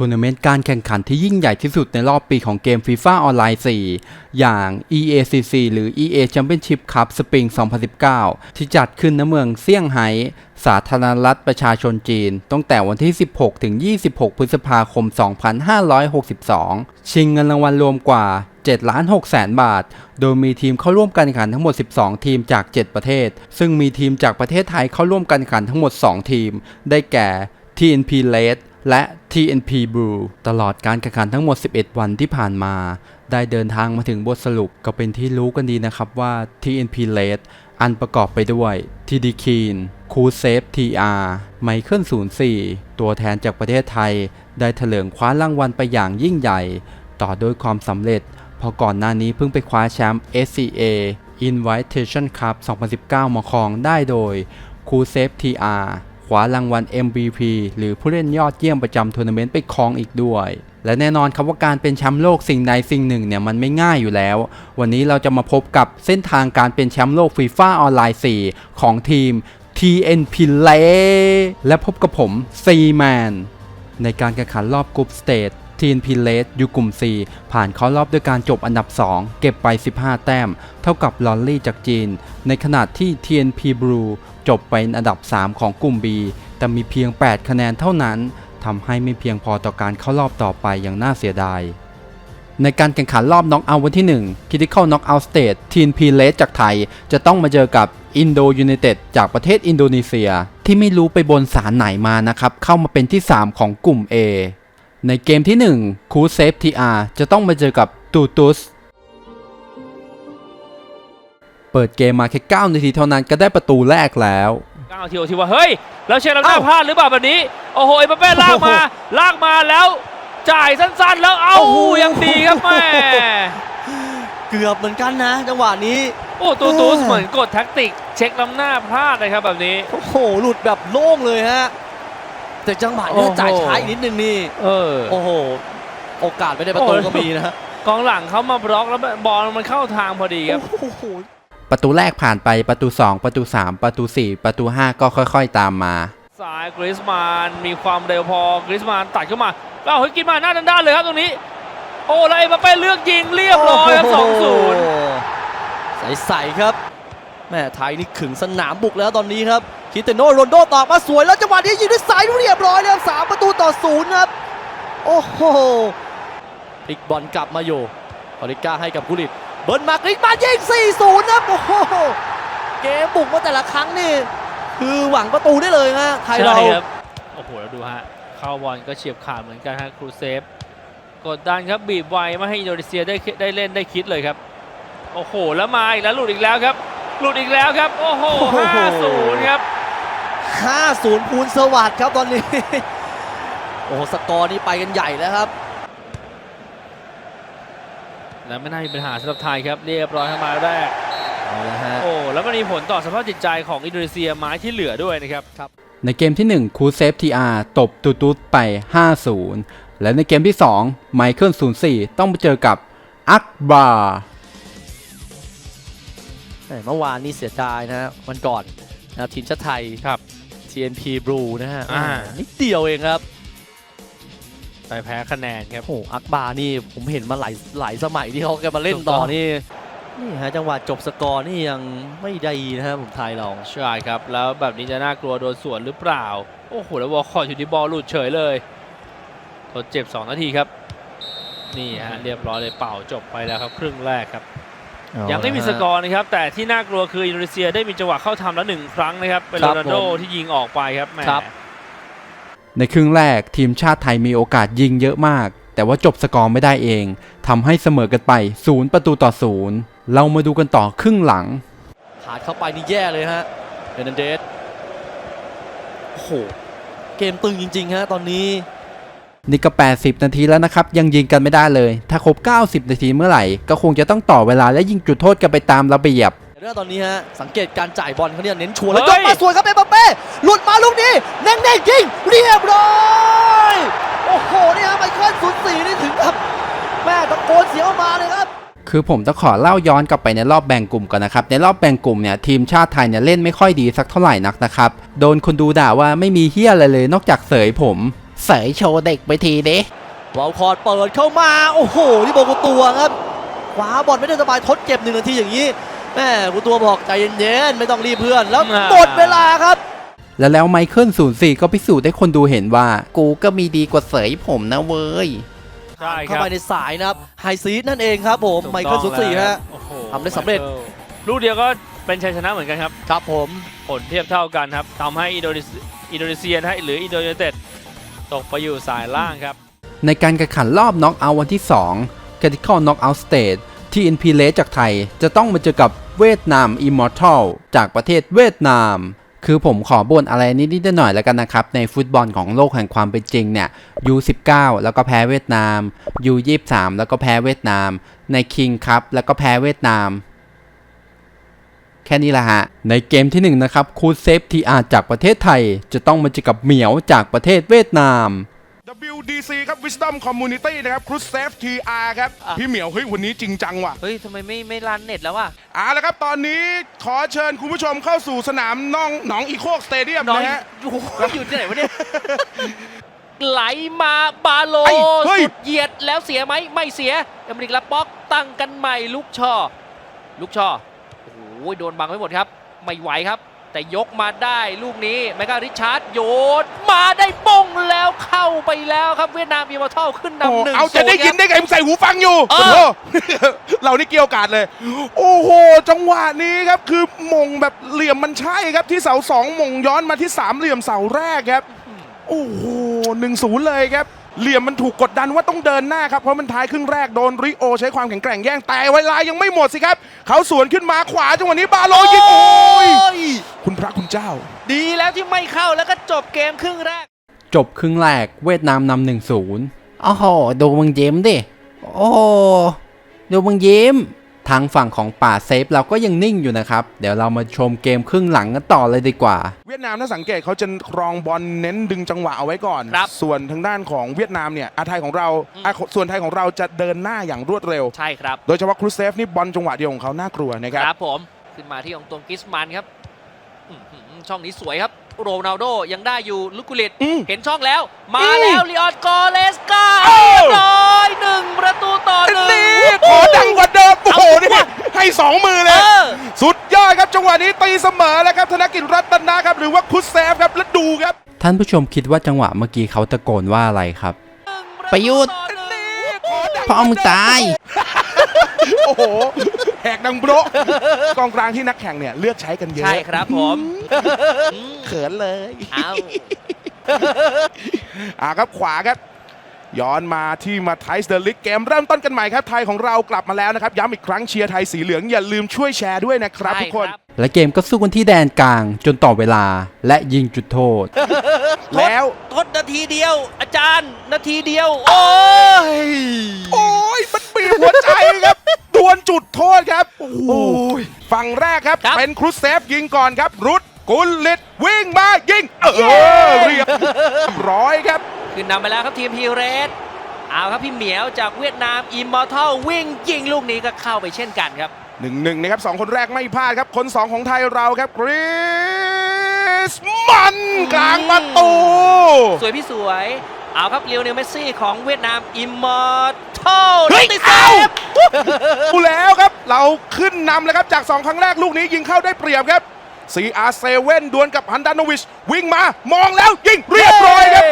ทัวร์นาเมนต์การแข่งขันที่ยิ่งใหญ่ที่สุดในรอบปีของเกม FIFA ออนไลน์ 4 อย่าง EACC หรือ EA Championship Cup Spring 2019 ที่จัดขึ้นณเมืองเซี่ยงไฮ้สาธารณรัฐประชาชนจีน ตั้งแต่วันที่ 16 ถึง 26 พฤษภาคม 2562 ชิงเงินรางวัลรวมกว่า7ล้าน6แสนบาท โดยมีทีมเข้าร่วมการแข่งขันทั้งหมด 12 ทีมจาก 7 ประเทศ ซึ่งมีทีมจากประเทศไทยเข้าร่วมการแข่งขันทั้งหมด 2 ทีม ได้แก่ TNP Red และ TNP Blue ตลอดการแข่งขันทั้งหมด 11 วันที่ผ่านมา ได้เดินทางมาถึงบทสรุปก็เป็นที่รู้กันดีนะครับว่า TNP Red อันประกอบไปด้วย TD Keen คูเซฟ TR ไมเคิล04 ตัวแทนจากประเทศไทย ได้เถลิงคว้ารางวัลไปอย่างยิ่งใหญ่ ต่อด้วยความสำเร็จพราะก่อนหน้านี้เพิ่งไปคว้าแชมป์ SCA Invitation Cup 2019 มาครองได้โดยคูเซฟ TR ว้ารางวัล MVP หรือผู้เล่นยอดเยี่ยมประจำทัวร์นาเมนต์ไปครองอีกด้วย และแน่นอนครับว่าการเป็นแชมป์โลกสิ่งใดสิ่งหนึ่งเนี่ยมันไม่ง่ายอยู่แล้ว วันนี้เราจะมาพบกับเส้นทางการเป็นแชมป์โลกฟีฟ่าออนไลน์ 4 ของทีม TNP l a และพบกับผม C Man ในการแข่งขันรอบกรุ๊ปสเตจ TNP l a อยู่กลุ่ม C ผ่านเข้ารอบด้วยการจบอันดับ 2 เก็บไป 15 แต้ม เท่ากับลอลลี่จากจีน ในขณะที่ TNP Blue จบไปอันดับ 3 ของกลุ่ม B แต่มีเพียง 8 คะแนนเท่านั้นทำให้ไม่เพียงพอต่อการเข้ารอบต่อไปอย่างน่าเสียดายในการแข่งขันรอบน็อกเอาท์วันที่ 1 Critical Knockout Stage TNP l a จากไทย จะต้องมาเจอกับ Indo United จากประเทศอินโดนีเซีย ที่ไม่รู้ไปบนสารไหนมานะครับ เข้ามาเป็นที่ 3 ของกลุ่ม A ในเกมที่1คูเซฟ TR จะต้องมาเจอกับตูตุสเปิดเกมมาแค่9นาทีเท่านั้นก็ได้ประตูแรกแล้วก้าวทีโอที่ว่าเฮ้ย แล้วเชลล์หน้าเอ้าพลาดหรือเปล่าแบบนี้ โอ้โหเอ็มบัปเป้ลากมาลากมาแล้ว จ่ายสั้นๆ แล้วเอ้าโอ้โหยังดีครับแม่เกือบเหมือนกันนะ จังหวะนี้ โอ้ตูตูสเออเหมือนกดแท็กติก เช็คลำหน้าพลาดเลยครับแบบนี้ โอ้โหหลุดแบบโล่งเลยฮะ แต่จังหวะนี้โอ้โหจ่ายช้าอีกนิดนึงนี่เออโอ้โหโอกาสไม่ได้ประตูโอ้โหก็มีนะฮะกองหลังเขามาบล็อกแล้วบอลมันเข้าทางพอดีครับโอ้โหประตูแรกผ่านไปประตู 2 ประตู 3 ประตู 4 ประตู 5 ก็ค่อย ๆ ตามมา สายกริสมานมีความเร็วพอกริสมานตัดเข้ามาเอ้าเฮ้ยกินมาหน้าด้านๆเลยครับตรงนี้ โอ้แล้วเอ็มบัปเป้เลือกยิงเรียบร้อยครับสองศูนย์ใสๆครับแม่ไทยนี่ขึงสนามบุกแล้วตอนนี้ครับ คริสเตยโนโรนลโดตอกมาสวยแล้วจังหวะนี้ยิงด้วยสายเรียบร้อยแล้วสามประตูต่อศูนย์ครับโอ้โหพลิกบอลกลับมาอยู่อริก้าให้กับกุลิตเบิร์นมากริกมายิง4-0ครับโอ้โหเกมบุกมาแต่ละครั้งนี่คือหวังประตูได้เลยฮะไทยเราใช่ครับโอ้โหแล้วดูฮะเข้าบอลก็เฉียบขาดเหมือนกันฮะครูเซฟกดดันครับบีบไวไม่ให้อินโดนีเซียได้ได้เล่นได้คิดเลยครับ โอ้โหแล้วมาอีกแล้วหลุดอีกแล้วครับ หลุดอีกแล้วครับ โอ้โหโอ้โห5-0ครับ 5-0พูนสวัสดิ์ครับตอนนี้ โอ้โหสกอร์นี่ไปกันใหญ่แล้วครับ แล้วไม่น่ามีปัญหาสำหรับไทยครับ เรียบร้อยเข้ามาแรกเอาละฮะโอ้แล้วมันมีผลต่อสภาพจิตใจของอินโดนีเซียไม้ที่เหลือด้วยนะครับในเกมที่ 1 คูเซฟ TR ตบตูตุสไป 5-0 และในเกมที่ 2 ไมเคิล04 ต้องมาเจอกับอักบาแหม่เมื่อวานนี่เสียดายนะฮะวันก่อนนะครับทีมชาติไทยครับ TNP Blue นะฮะอ่า นิดเดียวเองครับไปแพ้คะแนนครับ โอ้โหอักบานี่ผมเห็นมาหลายหลายสมัยที่เขาแกมาเล่นถูกต้ต่ออง นี่นี่ฮะจังหวะจบสกอร์นี่ยังไม่ดีนะครับผมไทยเรา ใช่ครับ แล้วแบบนี้จะน่ากลัวโดนสวนหรือเปล่า โอ้โห แล้ววอลคอร์อยู่ที่บอลหลุดเฉยเลยทดเจ็บ 2 นาทีครับ นี่ฮะ เรียบร้อยเลยเป่าจบไปแล้วครับ ครึ่งแรกครับ ยังไม่มีสกอร์นะครับ แต่ที่น่ากลัวคืออินโดนีเซียได้มีจังหวะเข้าทำแล้วหนึ่งครั้งนะครับ เป็นคโรรับนัลโดผมที่ยิงออกไปครับแหมครับในครึ่งแรกทีมชาติไทยมีโอกาสยิงเยอะมาก แต่ว่าจบสกอร์ไม่ได้เองทำให้เสมอกันไป 0 ประตูต่อ 0 เรามาดูกันต่อครึ่งหลังขาดเข้าไปนี่แย่เลยฮะเบรนันเดสโอ้โหเกมตึงจริงๆฮะตอนนี้ นี่ก็ 80 นาทีแล้วนะครับ ยังยิงกันไม่ได้เลย ถ้าครบ 90 นาทีเมื่อไหร่ ก็คงจะต้องต่อเวลาและยิงจุดโทษกันไปตามระเบียบเรื่องตอนนี้ฮะ สังเกตการจ่ายบอลเขาเนี่ยเน้นชัวร์แล้วเฮ้ยยกมาสวยครับเอ็มบัปเป้หลุดมาลูกนี้เน่งๆยิงเรียบร้อยโอ้โหนี่ฮะไมเคิลศูนย์สี่นี่ถึงกับแม่ตะโกนเสียงออกมาเลยครับคือผมต้องขอเล่าย้อนกลับไปในรอบแบ่งกลุ่มก่อนนะครับ ในรอบแบ่งกลุ่มเนี่ยทีมชาติไทยเนี่ยเล่นไม่ค่อยดีสักเท่าไหร่นักนะครับ โดนคนดูด่าว่าไม่มีเฮี้ยอะไรเลยนอกจากเสยผม เสยโชว์เด็กไปทีดิวอลคอร์ดเปิดเข้ามา โอ้โหนี่โบกุตัวครับขวาบอลไม่ได้สบายทดเจ็บหนึ่งนาทีอย่างนี้แม่กุตัวบอกใจเย็นๆไม่ต้องรีบเพื่อนแล้วอ่าหมดเวลาครับแล้วแล้วไมเคิล04ก็พิสูจน์ให้คนดูเห็นว่า กูก็มีดีกว่าเสยผมนะเว้ยใช่คเข้ารับไปในสายนะครับไฮซีดนั่นเองครับผมถูกไมเคิลต้สุองดสี่แล้วฮะโอ้โหทำได้สำเร็จไมคิลลูกเดียวก็เป็นชัยชนะเหมือนกันครับ ครับผมผลเทียบเท่ากันครับทำให้อินโดนีเซียอินโดนีเซียนะฮะหรืออินโดนีเต็ด ตกไปอยู่สายล่างครับ ในการแข่งขันรอบน็อกเอาท์วันที่ 2 Critical Knockout Stage ที่ NP l a จากไทย จะต้องมาเจอกับเวียดนาม Immortal จากประเทศเวียดนาม คือผมขอบ่นอะไรนิดๆหน่อยๆแล้วกันนะครับ ในฟุตบอลของโลกแห่งความเป็นจริงเนี่ย U19 แล้วก็แพ้เวียดนาม U23 แล้วก็แพ้เวียดนาม ใน King Cup แล้วก็แพ้เวียดนาม ค่นี้แหละฮะ ในเกมที่หนึ่งนะครับคูเซฟทีอาจากประเทศไทย จะต้องมาเจอกับเหมียวจากประเทศเวียดนาม WDC ครับ Wisdom Community นะครับ Cruise Safe TR ครับอะพี่เหมียว เฮ้ย วันนี้จริงจังว่ะ เฮ้ยทำไมไม่ไม่รันเน็ตแล้ววะเอาละครับ ตอนนี้ขอเชิญคุณผู้ชมเข้าสู่สนามน้องหนองอีโคกสเตเดียมน้อยนะฮะ โอ้โหอยู่ที่ไหนวะเนี่ย ไหลมาบาโลไอ้เฮ้ย สุดเหยียดแล้วเสียไหมไม่เสียอเมริกละป๊อกตั้งกันใหม่ลูกช่อลูกช่อ โอ้โหโดนบังไว้หมดครับ ไม่ไหวครับ แต่ยกมาได้ลูกนี้แมการิชาร์ดโยนมาได้ป้งแล้วเข้าไปแล้วครับเวียดนามมีมาเท่าขึ้นโอ้นำหนึ่งเอาจะได้ยินศูได้ไงมึงใส่หูฟังอยู่เอโอ้อโหเรานี่เกี่ยวกาดเลย โอ้โห จังหวะนี้ครับ คือมงแบบเหลี่ยมมันใช่ครับที่เสาสองมงย้อนมาที่สามเหลี่ยมเสาแรกครับ โอ้โหหนึ่งศูนย์เลยครับ เหลี่ยมมันถูกกดดันว่าต้องเดินหน้าครับ เพราะมันท้ายครึ่งแรกโดนริโอใช้ความแข็งแกร่งแย่งแต่เวลายังไม่หมดสิครับ เขาสวนขึ้นมาขวาจังหวะนี้บาโลยิงโอ้ยคุณพระคุณเจ้า ดีแล้วที่ไม่เข้าแล้วก็จบเกมครึ่งแรก จบครึ่งแรกเวียดนามนำหนึ่งศูนย์โอ้โดูมึงเยิ้มดิ โอ้โดูมึงเยิ้ม ทางฝั่งของป่าเซฟเราก็ยังนิ่งอยู่นะครับ เดี๋ยวเรามาชมเกมครึ่งหลังกันต่อเลยดีกว่า เวียดนามถ้าสังเกตเขาจะครองบอลเน้นดึงจังหวะเอาไว้ก่อน ครับส่วนทางด้านของเวียดนามเนี่ยอาไทยของเราอืม อะส่วนไทยของเราจะเดินหน้าอย่างรวดเร็ว ใช่ครับ โดยเฉพาะครูเซฟนี่บอลจังหวะเดียวของเขาน่ากลัวนะครับครับผมขึ้นมาที่องตวงกิสมันครับอื้อหือช่องนี้สวยครับ โรนัลโดยังได้อยู่ลุกุลิตอืมเห็นช่องแล้ว มาอืมแล้วลีออนกอเลสกา วะนี้ตีเสมอแล้วครับธนกิจรัตนะครับหรือว่าคุสเซฟครับแล้วดูครับ ท่านผู้ชมคิดว่าจังหวะเมื่อกี้เขาตะโกนว่าอะไรครับ ประยุทธ์ขอดังพ่อมึงตาย โอ้โหแหกดังโบะกองกลางที่นักแข่งเนี่ยเลือกใช้กันเยอะใช่ครับผมเขินเลยเอาอ่าครับขวาครับย้อนมาที่มาไทส์เดลิกเกมเริ่มต้นกันใหม่ครับไทยของเรากลับมาแล้วนะครับ ย้ำอีกครั้งเชียร์ไทยสีเหลืองอย่าลืมช่วยแชร์ด้วยนะครับใช่ทุกคน และเกมก็สู้กันที่แดนกลางจนต่อเวลาและยิงจุดโทษ แล้วทดนาทีเดียว อาจารย์นาทีเดียว โอ้ยโอ้ยมันบีบหัวใจครับดวลจุดโทษครับโอ้ยฝั่งแรกครับ ครับ เป็นครุสเซฟยิงก่อนครับรุดกุลลิตวิ่งมายิง เออเรียบร้อยครับ ขึ้นนำไปแล้วครับทีมพีเรสเอาครับพี่เหมียวจากเวียดนามอิมมอร์ทัลวิ่งยิงลูกนี้ก็เข้าไปเช่นกันครับ หนึ่งหนึ่งนะครับสองคนแรกไม่พลาดครับ คนสองของไทยเราครับกริสมันกลางประตู สวยพี่สวย เอาครับเลียวเนลเมสซี่ของเวียดนามอิมมอร์ทัลเฮ้ยติดเซเอ้าฟดูแล้วครับ เราขึ้นนำแล้วครับจาก2ครั้งแรกลูกนี้ยิงเข้าได้เปรียบครับ CR7 ดวลกับฮันดานโนวิช วิ่งมามองแล้วยิงเรียบร้อยครับ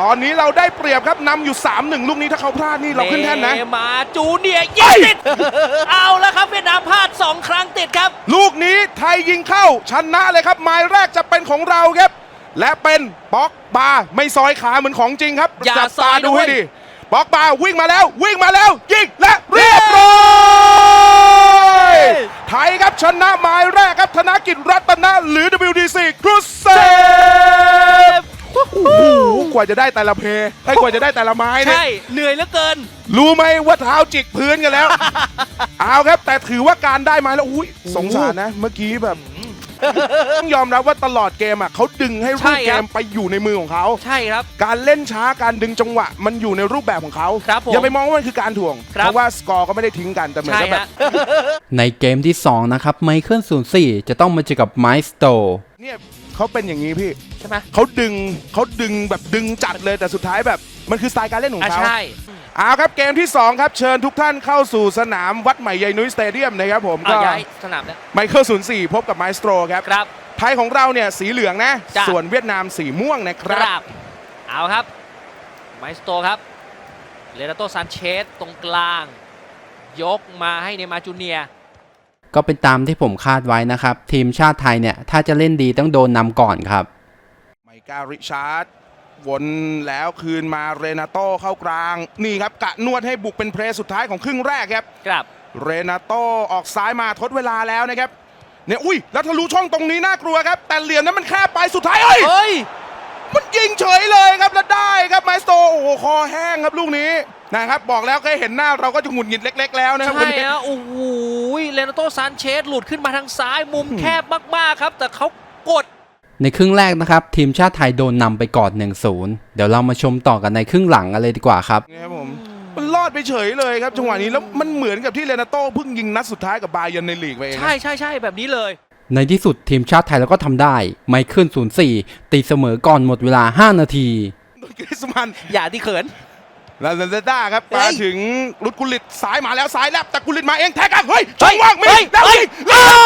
ตอนนี้เราได้เปรียบครับนำอยู่ 3-1 ลูกนี้ถ้าเขาพลาดนี่เราขึ้นแท่นนะเนมาร์จูเนียร์ยิงติด เอาแล้วครับเวียดนามพลาด 2 ครั้งติดครับ ลูกนี้ไทยยิงเข้าชนะเลยครับหมายแรกจะเป็นของเราครับ และเป็นบ็อกบาร์ไม่ซอยขาเหมือนของจริงครับอย่าจับซอตายดูให้ด้วย ดีบ็อกบาร์วิ่งมาแล้ววิ่งมาแล้วยิงและเรียบร้อย ไทยครับชนะหมายแรกครับธ ว่าจะได้แต่ละเพลย์ให้กว่าจะได้แต่ละไม้เนี่ย ใช่ เหนื่อยเหลือเกิน รู้ไหมว่าเท้าจิกพื้นกันแล้ว เอาครับ แต่ถือว่าการได้มาแล้วอุ้ยสงสารนะ เมื่อกี้แบบต้องยอมรับว่าตลอดเกมอะเขาดึงให้รูใช่ปคเกรับมไปอยู่ในมือของเขา ใช่ครับ การเล่นช้าการดึงจังหวะ มันอยู่ในรูปแบบของเขาครับผมอย่าไปมองว่ามันคือการถ่วงครับเพราะว่าสกอร์ก็ไม่ได้ทิ้งกันแต่เหมือนใช่กับแบฮะบในเกมที่ 2 นะครับไมเคิล04จะต้องมาเจอกับไมสโตเนี่ย เขาเป็นอย่างนี้พี่ใช่ไหมเขาดึงเขาดึงแบบดึงจัดเลยแต่สุดท้ายแบบมันคือสไตล์การเล่นของอะเขา ใช่ เอาครับเกมที่ 2 ครับ เชิญทุกท่านเข้าสู่สนามวัดใหม่ใหญ่นุ้ยสเตเดียมนะครับผมอะก็ย้ายสนามแล้วไมเคิลศูนย์สี่พบกับไมสโตรครับ ครับ ไทยของเราเนี่ยสีเหลืองนะ จ้ะ ส่วนเวียดนามสีม่วงนะคครัรับบเอาครับ ไมสโตครับ เลนาโตซานเชสตรงกลาง ยกมาให้เนย์มาร์จูเนียร์ ก็เป็นตามที่ผมคาดไว้นะครับ ทีมชาติไทยเนี่ยถ้าจะเล่นดีต้องโดนนำก่อนครับ ไมการิชาร์ดวนแล้วคืนมาเรนาโต้เข้ากลาง นี่ครับกะนวดให้บุกเป็นเพลย์สุดท้ายของครึ่งแรกครับครับเรนาโต้ออกซ้ายมาทดเวลาแล้วนะครับเนี่ยอุ้ยแล้วทะลุช่องตรงนี้น่ากลัวครับ แต่เหลี่ยมนั้นมันแคบไปสุดท้ายเอ้ยเฮ้ยมันยิงเฉยเลยครับแล้วได้ครับไมสโตโอ้โหคอแห้งครับลูกนี้ นะครับบอกแล้วแค่เห็นหน้าเราก็จะหงุดหงิดเล็ก ๆ แล้วนะครับใช่ฮะโอ้โหเลนาโตซานเชสหลุดขึ้นมาทางซ้ายมุมแคบมากๆครับ แต่เขากด ในครึ่งแรกนะครับ ทีมชาติไทยโดนนำไปก่อน 1-0 เดี๋ยวเรามาชมต่อกันในครึ่งหลังกันเลยดีกว่าครับ นะครับผมมันรอดไปเฉยเลยครับจังหวะนี้แล้วมันเหมือนกับที่เรนาโต้เพิ่งยิงนัดสุดท้ายกับบาเยิร์นในลีกไปเองนะ ใช่ใช่ใช่แบบนี้เลย ในที่สุดทีมชาติไทยเราก็ทำได้ ไมเคิล04 ตีเสมอก่อนหมดเวลา 5 นาที โดยกริสมันอย่าที่เขิน ลาซาด้าครับเฮ้ยมาถึงรุดกุลิตซ้ายมาแล้วซ้ายแลบแต่กุลิตมาเองแท็กกันเฮ้ยช่องว่างมีเฮ้ยแล้วเฮ้ยยิงเล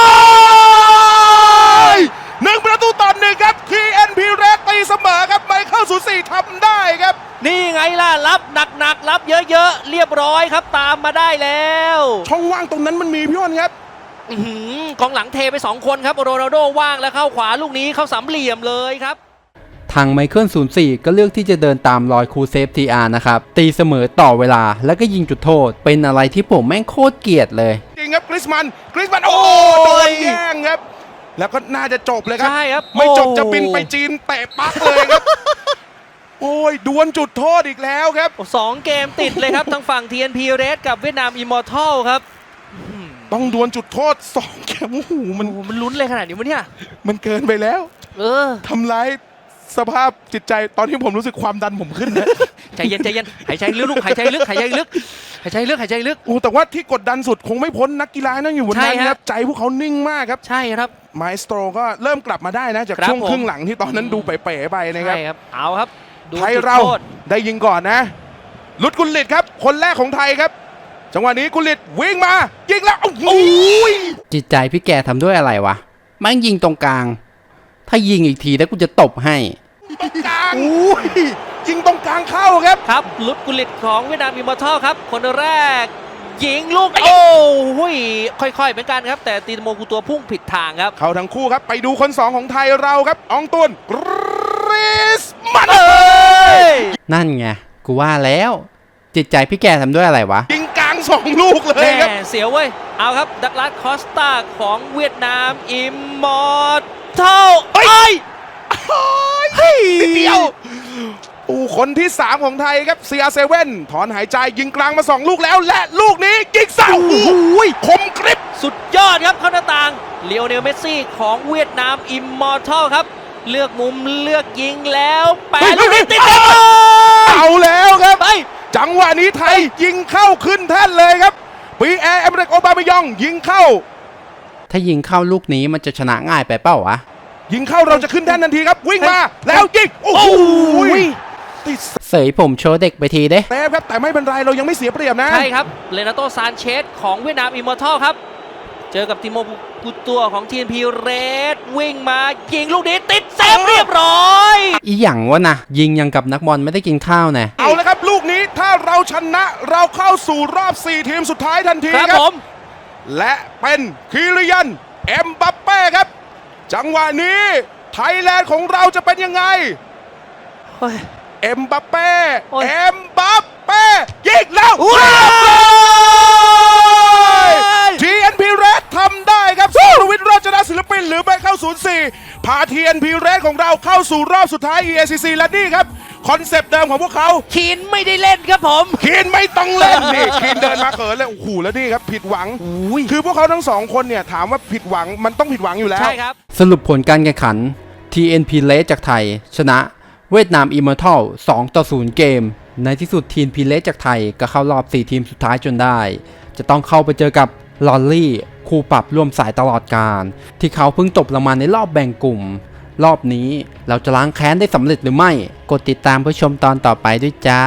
ยหนึ่งประตูต่อหนึ่งครับ TNP เรสตีเสมอครับไมเคิลศูนย์สี่ทำได้ครับ นี่ไงล่ะ รับหนักๆ รับเยอะๆ เรียบร้อยครับตามมาได้แล้ว ช่องว่างตรงนั้นมันมีพี่อ้นครับอื้อหือกองหลังเทไป2คนครับโรนัลโดว่างแล้วเข้าขวาลูกนี้เข้าสามเหลี่ยมเลยครับ ทางไมเคิล04 ก็เลือกที่จะเดินตามรอยครูเซฟทีอาร์นะครับ ตีเสมอต่อเวลาแล้วก็ยิงจุดโทษ เป็นอะไรที่ผมแม่งโคตรเกลียดเลยจริงครับกริสมันกริสมันโอ้โอ้โดยนแย่งครับ แล้วก็น่าจะจบเลยครับ ใช่ครับไม่จบโอ้จะบินไปจีนเตะปักเลยครับ โอ้ยดวลจุดโทษอีกแล้วครับสองเกมติดเลยครับทางฝั่ง TNP Red กับเวียดนามอิมมอร์ทัลครับต้องดวลจุดโทษสองเกมโอ้โหมันโอ้โหมันลุ้นเลยขนาดนี้วะเนี่ยมันเกินไปแล้ว เออทำร้าย สภาพจิตใจตอนที่ผมรู้สึกความดันผมขึ้นนะ ใจเย็นใจเย็นหายใจลึกลูกหายใจลึกหายใจลึกหายใจลึกหายใจลึก โอ้แต่ว่าที่กดดันสุดคงไม่พ้นนักกีฬานั่งอยู่บนนั้นใช่ฮะครับใจพวกเขานิ่งมากครับใช่ครับ ไมสโตรก็เริ่มกลับมาได้นะ จากครับช่วงผม ครึ่งหลังที่ตอนนั้นดูเป๋ๆไปนะครับ ใช่ครับ เอาครับดูไทยจุดเราโทษได้ยิงก่อนนะลุดกุลิตครับ คนแรกของไทยครับ จังหวะนี้กุลิตวิ่งมา ยิงแล้วโอ้โห จิตใจพี่แกทำด้วยอะไรวะแม่งยิงตรงกลาง ถ้ายิงอีกทีแล้วกูจะตบให้ตรงกลางยิงตรงกลางเข้าครับ ครับลุดกุลิตของเวียดนามอิมมอร์ทัลครับ คนแรกยิงลูกโอ้โหยค่อยๆ เหมือนกันครับ แต่ตีนโมกูตัวพุ่งผิดทางครับ เข้าทั้งคู่ครับ ไปดูคนสองของไทยเราครับ อองตุนกริสมันนั่นไง กูว่าแล้ว จิตใจพี่แกทำด้วยอะไรวะ ยิงกลางสองลูกเลยแม่ครับเสียวเว้ย เอาครับ ดักลาสคอสตาของเวียดนามอิมมอร์ ทัลเฮ้ยเอ้ยนิดเดียวโอ้คนที่ 3 ของไทยครับ CR7 ถอนหายใจยิงกลางมา 2 ลูกแล้ว และลูกนี้ยิงเสาโอ้โหคมกริบ สุดยอดครับเข้าหน้าต่างเลโอเนลเมสซี่ของเวียดนามอิมมอร์ทัลครับ เลือกมุมเลือกยิงแล้วแปะลูกนี้ติดเลยเอาแล้วครับไปจังหวะนี้ไทยยิงเข้าขึ้นแท่นเลยครับปีแอร์เอเมริกโอบามายองยิงเข้า ถ้ายิงเข้าลูกนี้มันจะชนะง่ายไปเป้าวะ ยิงเข้าเราจะขึ้นแท่นทันทีครับ วิ่งมาแล้วยิงโอ้โหติดเสยผมโชว์เด็กไปทีเด้เซฟครับแต่ไม่เป็นไรเรายังไม่เสียเปรียบนะ ใช่ครับเลนาโตซานเชสของเวียดนามอิมมอร์ทัลครับ เจอกับติโมกุตัวของ TNP Red วิ่งมายิงลูกนี้ติดเซฟเรียบร้อย อีหยังวะนะยิงยังกับนักบอลไม่ได้กินข้าวแน่เอาเลยครับ ลูกนี้ถ้าเราชนะเราเข้าสู่รอบ 4 ทีมสุดท้ายทันทีครับครับผม และเป็นคิริยัน เอ็มบัปเป้ครับ จังหวะนี้ไทยแลนด์ของเราจะเป็นยังไงเฮ้ยเอ็มบัปเป้โอ้ยเอ็มบัปเป้ยิงแล้วว้าวทีเอ็นพีเรสทำได้ครับสุรวิทย์โรจนศิลปินหรือไม่เข้า 04 พาทีเอ็นพีเรสของเราเข้าสู่รอบสุดท้าย EACC และนี่ครับ คอนเซปต์เดิมของพวกเขาคีนไม่ได้เล่นครับผม คีนไม่ต้องเล่นนี่คีนเดินมาเขินเลยโอ้โหแล้วนี่ครับผิดหวัง อุ้ย คือพวกเขาทั้งสองคนเนี่ยถามว่าผิดหวังมันต้องผิดหวังอยู่แล้ว ใช่ครับ สรุปผลการแข่งขัน TNP l a จากไทย ชนะเวียดนาม Immortal 2ต่อ0เกม ในที่สุด TNP l a จากไทยก็เข้ารอบ 4 ทีมสุดท้ายจนได้ จะต้องเข้าไปเจอกับลอลลี่คู่ปรับร่วมสายตลอดการ ที่เขาเพิ่งจบลงมาในรอบแบ่งกลุ่ม รอบนี้เราจะล้างแค้นได้สำเร็จหรือไม่ กดติดตามเพื่อชมตอนต่อไปด้วยจ้า